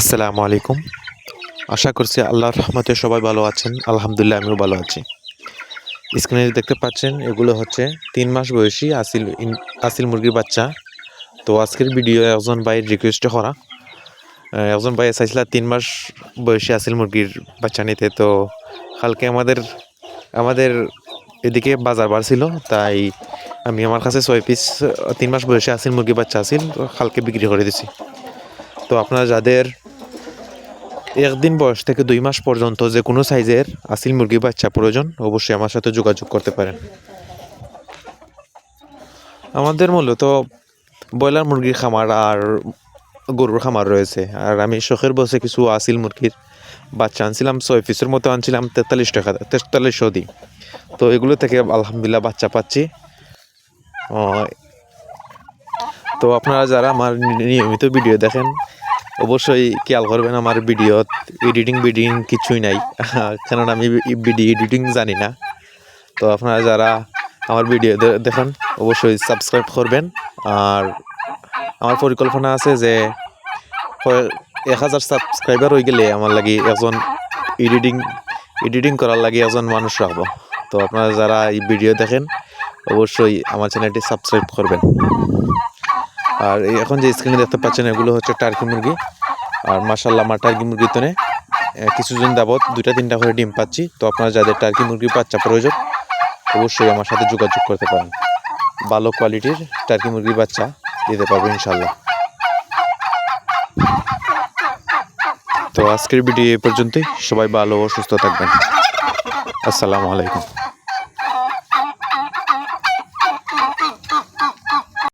আসসালামু আলাইকুম। আশা করছি আল্লাহর রহমতে সবাই ভালো আছেন। আলহামদুলিল্লাহ, আমিও ভালো আছি। স্ক্রিনে দেখতে পাচ্ছেন, এগুলো হচ্ছে তিন মাস বয়সী আসিল আসিল মুরগির বাচ্চা। তো আজকের ভিডিও একজন ভাইয়ের রিকোয়েস্টে করা। একজন ভাই চাইছিল তিন মাস বয়সী আসিল মুরগির বাচ্চা নিতে। তো কালকে আমাদের আমাদের এদিকে বাজার বার ছিল তাই আমি আমার কাছে ছয় পিস তিন মাস বয়সী আসিল মুরগির বাচ্চা আসিল কালকে বিক্রি করে দিছি। তো আপনারা যাদের একদিন বয়স থেকে দুই মাস পর্যন্ত যে কোনো সাইজের আসিল মুরগি বাচ্চা প্রয়োজন, অবশ্যই আমার সাথে যোগাযোগ করতে পারেন। আমাদের মূলত ব্রয়লার মুরগির খামার আর গরুর খামার রয়েছে। আর আমি শখের বসে কিছু আসিল মুরগির বাচ্চা আনছিলাম, ছয় পিসের মতো আনছিলাম, তেতাল্লিশ টাকা, তেতাল্লিশশো দিই তো এগুলো থেকে আলহামদুলিল্লাহ বাচ্চা পাচ্ছি। তো আপনারা যারা আমার নিয়মিত ভিডিও দেখেন অবশ্যই খেয়াল করবেন আমার ভিডিও এডিটিং বিডিং কিছুই নাই কেননা আমি ভিডিও এডিটিং জানি না। তো আপনারা যারা আমার ভিডিও দেখেন, অবশ্যই সাবস্ক্রাইব করবেন। আর আমার পরিকল্পনা আছে যে এক হাজার সাবস্ক্রাইবার হয়ে গেলে আমার লাগি একজন এডিটিং এডিটিং করার লাগে একজন মানুষ রাখব। তো আপনারা যারা এই ভিডিও দেখেন, অবশ্যই আমার চ্যানেলটি সাবস্ক্রাইব করবেন। আর এখন যে স্ক্রিনে দেখতে পাচ্ছেন, এগুলো হচ্ছে টার্কি মুরগি। আর মাসাল্লাহ আমার টার্কি মুরগি তো কিছুদিন যাবৎ দুইটা, তিনটা করে ডিম পাচ্ছি। তো আপনারা যাদের টার্কি মুরগির বাচ্চা প্রয়োজন, অবশ্যই আমার সাথে যোগাযোগ করতে পারেন। ভালো কোয়ালিটির টার্কি মুরগির বাচ্চা দিতে পারব ইনশাল্লাহ তো আজকের ভিডিও এই পর্যন্তই। সবাই ভালো ও সুস্থ থাকবেন। আসসালামু আলাইকুম।